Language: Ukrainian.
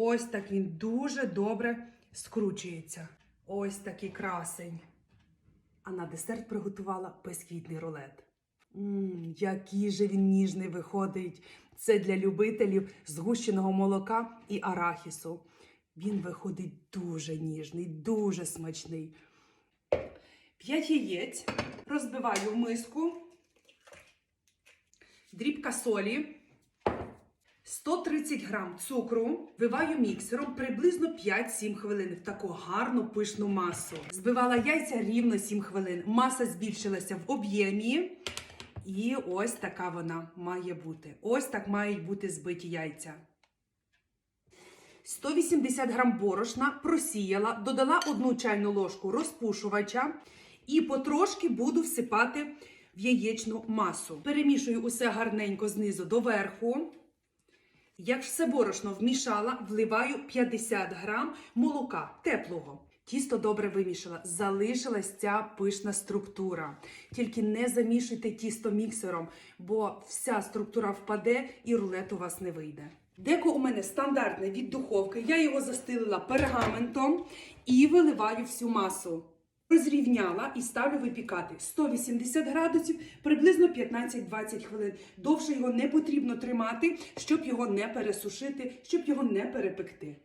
Ось так він дуже добре скручується. Ось такий красень. А на десерт приготувала безквітний рулет. Мм, який же він ніжний виходить. Це для любителів згущеного молока і арахісу. Він виходить дуже ніжний, дуже смачний. П'ять яєць розбиваю в миску, дрібка солі, 130 грам цукру, вбиваю міксером приблизно 5-7 хвилин в таку гарну пишну масу. Збивала яйця рівно 7 хвилин. Маса збільшилася в об'ємі. І ось така вона має бути. Ось так мають бути збиті яйця. 180 грам борошна просіяла, додала одну чайну ложку розпушувача і потрошки буду всипати в яєчну масу. Перемішую усе гарненько знизу до верху. Як все борошно вмішала, вливаю 50 грам молока теплого. Тісто добре вимішала, залишилась ця пишна структура. Тільки не замішуйте тісто міксером, бо вся структура впаде і рулет у вас не вийде. Деко у мене стандартне від духовки. Я його застелила пергаментом і виливаю всю масу. Розрівняла і ставлю випікати 180 градусів приблизно 15-20 хвилин. Довше його не потрібно тримати, щоб його не пересушити, щоб його не перепекти.